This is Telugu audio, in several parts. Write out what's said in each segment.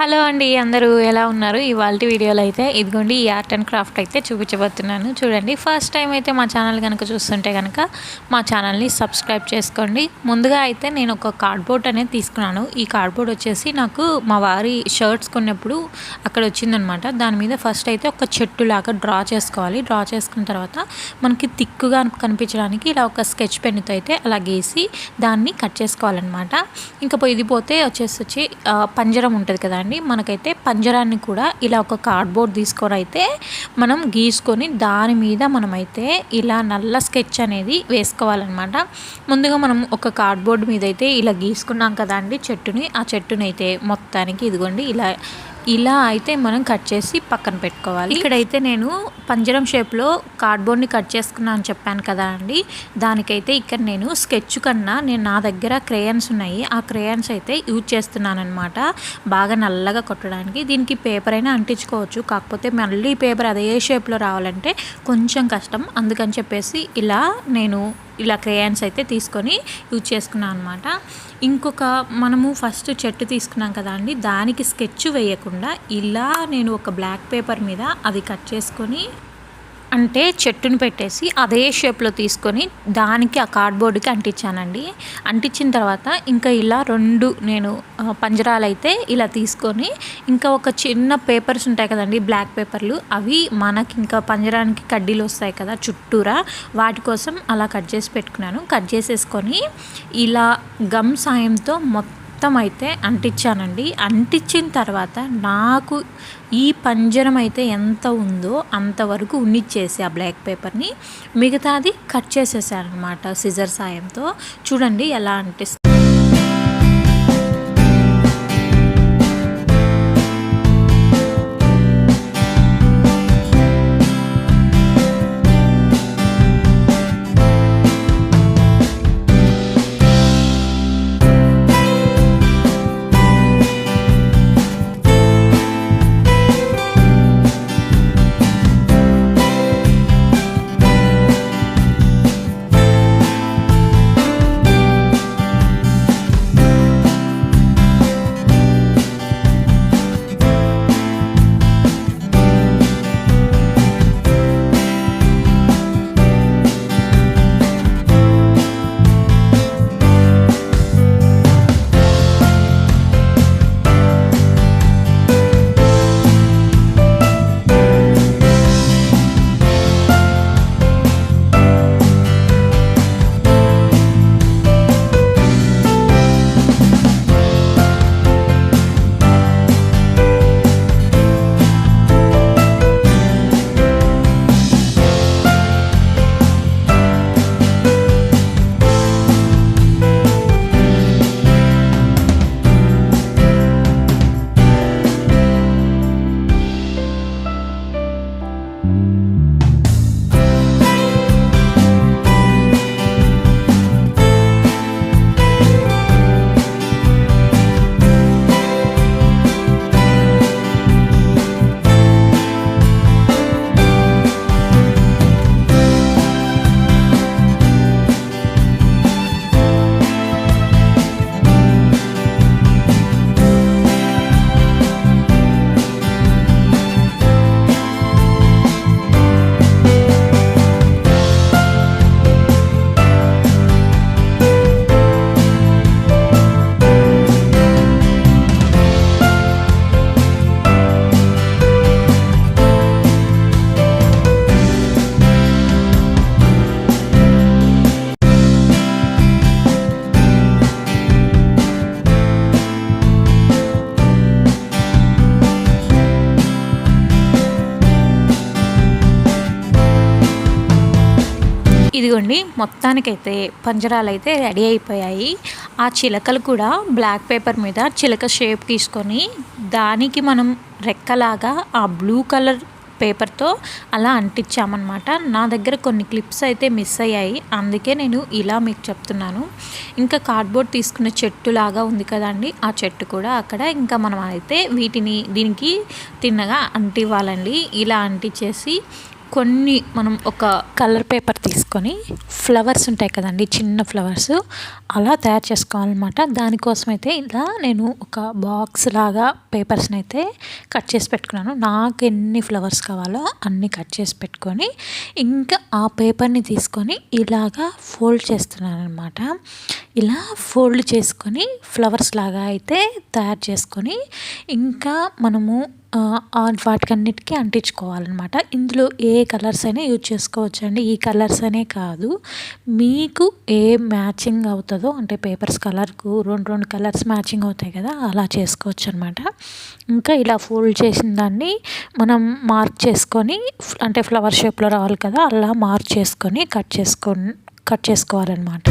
హలో అండి అందరూ ఎలా ఉన్నారు? ఇవాళ వీడియోలో అయితే ఇదిగోండి ఈ ఆర్ట్ అండ్ క్రాఫ్ట్ అయితే చూపించబోతున్నాను. చూడండి ఫస్ట్ టైం అయితే మా ఛానల్ కనుక చూస్తుంటే కనుక మా ఛానల్ని సబ్స్క్రైబ్ చేసుకోండి. ముందుగా అయితే నేను ఒక కార్డ్బోర్డ్ అనేది తీసుకున్నాను. ఈ కార్డ్బోర్డ్ వచ్చేసి నాకు మా వారి షర్ట్స్ కొన్నప్పుడు అక్కడ వచ్చిందనమాట దాని మీద ఫస్ట్ అయితే ఒక చెట్టు లాగా డ్రా చేసుకోవాలి. డ్రా చేసుకున్న తర్వాత మనకి తిక్కుగా కనిపించడానికి ఇలా ఒక స్కెచ్ పెన్తో అయితే అలా గీసి దాన్ని కట్ చేసుకోవాలన్నమాట. ఇంకా ఇది పోతే వచ్చేసి వచ్చి పంజరం ఉంటుంది కదండి మనకైతే పంజరాన్ని కూడా ఇలా ఒక కార్డ్బోర్డ్ తీసుకొని అయితే మనం గీసుకొని దాని మీద మనమైతే ఇలా నల్ల స్కెచ్ అనేది వేసుకోవాలన్నమాట. ముందుగా మనం ఒక కార్డ్బోర్డ్ మీద అయితే ఇలా గీసుకున్నాం కదండి చెట్టుని. ఆ చెట్టుని అయితే మొత్తానికి ఇదిగోండి ఇలా ఇలా అయితే మనం కట్ చేసి పక్కన పెట్టుకోవాలి. ఇక్కడైతే నేను పంజరం షేప్లో కార్డ్బోర్డ్ని కట్ చేసుకున్నా అని చెప్పాను కదా అండి. దానికైతే ఇక్కడ నేను స్కెచ్ కన్నా నేను నా దగ్గర క్రేయన్స్ ఉన్నాయి. ఆ క్రేయన్స్ అయితే యూజ్ చేస్తున్నాను అనమాట బాగా నల్లగా కొట్టడానికి. దీనికి పేపర్ అయినా అంటించుకోవచ్చు. కాకపోతే మళ్ళీ పేపర్ అదే షేప్లో రావాలంటే కొంచెం కష్టం. అందుకని చెప్పేసి ఇలా నేను ఇలా క్రేయాన్స్ అయితే తీసుకొని యూజ్ చేసుకున్నాను అనమాట ఇంకొక మనము ఫస్ట్ చెట్టు తీసుకున్నాం కదా అండి దానికి స్కెచ్ వేయకుండా ఇలా నేను ఒక బ్లాక్ పేపర్ మీద అది కట్ చేసుకొని అంటే చెట్టుని పెట్టేసి అదే షేప్లో తీసుకొని దానికి ఆ కార్డ్బోర్డ్కి అంటించానండి. అంటించిన తర్వాత ఇంకా ఇలా రెండు నేను పంజరాలు అయితే ఇలా తీసుకొని ఇంకా ఒక చిన్న పేపర్స్ ఉంటాయి కదండి బ్లాక్ పేపర్లు అవి మనకి ఇంకా పంజరానికి కడ్డీలు వస్తాయి కదా చుట్టూరా వాటి కోసం అలా కట్ చేసి పెట్టుకున్నాను. కట్ చేసేసుకొని ఇలా గమ్ సాయంతో మొత్తం మొత్తం అయితే అంటించానండి. అంటించిన తర్వాత నాకు ఈ పంజరం అయితే ఎంత ఉందో అంతవరకు ఉన్నిచ్చేసి ఆ బ్లాక్ పేపర్ని. మిగతాది కట్ చేసేసాను అనమాట సిజర్ సాయంతో. చూడండి ఎలా అంటిస్తుంది ఇదిగోండి మొత్తానికైతే పంజరాలు అయితే రెడీ అయిపోయాయి. ఆ చిలకలు కూడా బ్లాక్ పేపర్ మీద చిలక షేప్ తీసుకొని దానికి మనం రెక్కలాగా ఆ బ్లూ కలర్ పేపర్తో అలా అంటించామన్నమాట. నా దగ్గర కొన్ని క్లిప్స్ అయితే మిస్ అయ్యాయి. అందుకే నేను ఇలా మీకు చెప్తున్నాను. ఇంకా కార్డ్బోర్డ్ తీసుకున్న చెట్టు లాగా ఉంది కదండి ఆ చెట్టు కూడా అక్కడ. ఇంకా మనం అయితే వీటిని దీనికి తిన్నగా అంటివ్వాలండి. ఇలా అంటించేసి కొన్ని మనం ఒక కలర్ పేపర్ తీసుకొని ఫ్లవర్స్ ఉంటాయి కదండి చిన్న ఫ్లవర్స్ అలా తయారు చేసుకోవాలన్నమాట. దానికోసం అయితే ఇలా నేను ఒక బాక్స్ లాగా పేపర్స్ని అయితే కట్ చేసి పెట్టుకున్నాను. నాకు ఎన్ని ఫ్లవర్స్ కావాలో అన్ని కట్ చేసి పెట్టుకొని ఇంకా ఆ పేపర్ని తీసుకొని ఇలాగా ఫోల్డ్ చేస్తున్నాను అనమాట ఇలా ఫోల్డ్ చేసుకొని ఫ్లవర్స్ లాగా అయితే తయారు చేసుకొని ఇంకా మనము వాటికన్నిటికీ అంటించుకోవాలన్నమాట. ఇందులో ఏ కలర్స్ అయినా యూజ్ చేసుకోవచ్చు అండి ఈ కలర్స్ అనే కాదు. మీకు ఏ మ్యాచింగ్ అవుతుందో అంటే పేపర్స్ కలర్కు రెండు రెండు కలర్స్ మ్యాచింగ్ అవుతాయి కదా అలా చేసుకోవచ్చు అనమాట ఇంకా ఇలా ఫోల్డ్ చేసిన దాన్ని మనం మార్క్ చేసుకొని అంటే ఫ్లవర్ షేప్లో రావాలి కదా అలా మార్క్ చేసుకొని కట్ చేసుకొని కట్ చేసుకోవాలన్నమాట.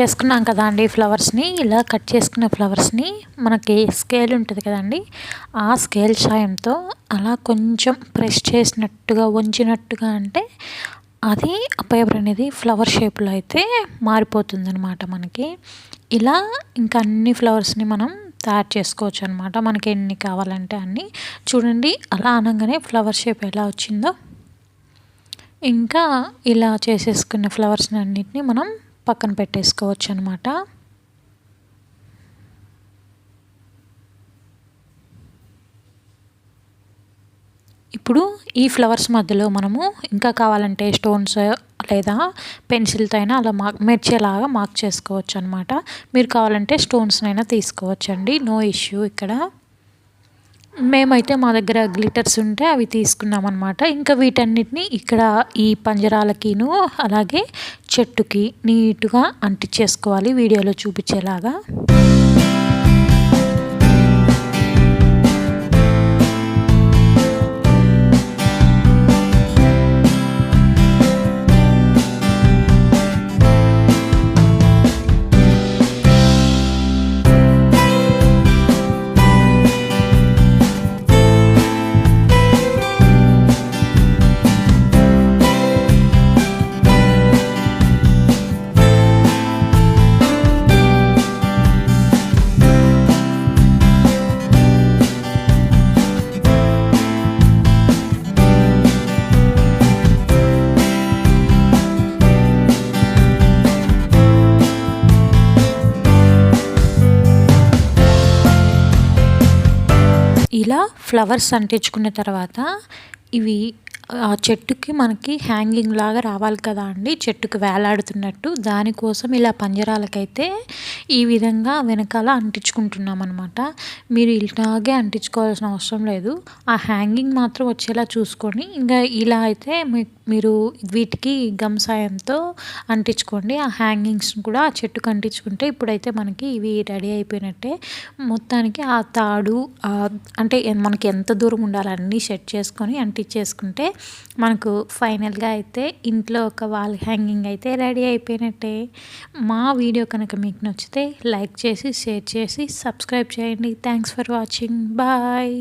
చేసుకున్నాం కదా అండి ఫ్లవర్స్ని. ఇలా కట్ చేసుకున్న ఫ్లవర్స్ని మనకి స్కేల్ ఉంటుంది కదండి. ఆ స్కేల్ సాయంతో అలా కొంచెం ప్రెస్ చేసినట్టుగా వంచినట్టుగా అంటే అది ఆ పేపర్ అనేది ఫ్లవర్ షేప్లో అయితే మారిపోతుంది అనమాట మనకి. ఇలా ఇంకా అన్ని ఫ్లవర్స్ని మనం తయారు చేసుకోవచ్చు అనమాట మనకి ఎన్ని కావాలంటే అన్ని. చూడండి అలా అనగానే ఫ్లవర్ షేప్ ఎలా వచ్చిందో. ఇంకా ఇలా చేసేసుకున్న ఫ్లవర్స్ని అన్నిటిని మనం పక్కన పెట్టేసుకోవచ్చు అనమాట ఇప్పుడు ఈ ఫ్లవర్స్ మధ్యలో మనము ఇంకా కావాలంటే స్టోన్స్ లేదా పెన్సిల్తో అయినా అలా మార్క్ మెర్చేలాగా మార్క్ చేసుకోవచ్చు అనమాట మీరు కావాలంటే స్టోన్స్నైనా తీసుకోవచ్చండి. నో ఇష్యూ ఇక్కడ. మేమైతే మా దగ్గర గ్లిటర్స్ ఉంటే అవి తీసుకున్నాం అనమాట ఇంకా వీటన్నిటిని ఇక్కడ ఈ పంజరాలకిను అలాగే చెట్టుకి నీట్గా అంటించేసుకోవాలి వీడియోలో చూపించేలాగా. ఫ్లవర్స్ అంటించుకున్న తర్వాత ఇవి ఆ చెట్టుకి మనకి హ్యాంగింగ్ లాగా రావాలి కదా అండి చెట్టుకి వేలాడుతున్నట్టు. దానికోసం ఇలా పంజరాలకైతే ఈ విధంగా వెనకాల అంటించుకుంటున్నాం అనమాట మీరు ఇలాగే అంటించుకోవాల్సిన అవసరం లేదు. ఆ హ్యాంగింగ్ మాత్రం వచ్చేలా చూసుకొని ఇంకా ఇలా అయితే మీరు వీటికి గమ్ సాయంతో అంటించుకోండి. ఆ హ్యాంగింగ్స్ని కూడా ఆ చెట్టుకు అంటించుకుంటే ఇప్పుడైతే మనకి ఇవి రెడీ అయిపోయినట్టే. మొత్తానికి ఆ తాడు అంటే మనకి ఎంత దూరం ఉండాలన్నీ సెట్ చేసుకొని అంటించేసుకుంటే మనకు ఫైనల్గా అయితే ఇంట్లో ఒక వాల్ హ్యాంగింగ్ అయితే రెడీ అయిపోయినట్టే. మా వీడియో కనుక మీకు నచ్చితే లైక్ చేసి షేర్ చేసి సబ్స్క్రైబ్ చేయండి. Thanks for watching. బాయ్.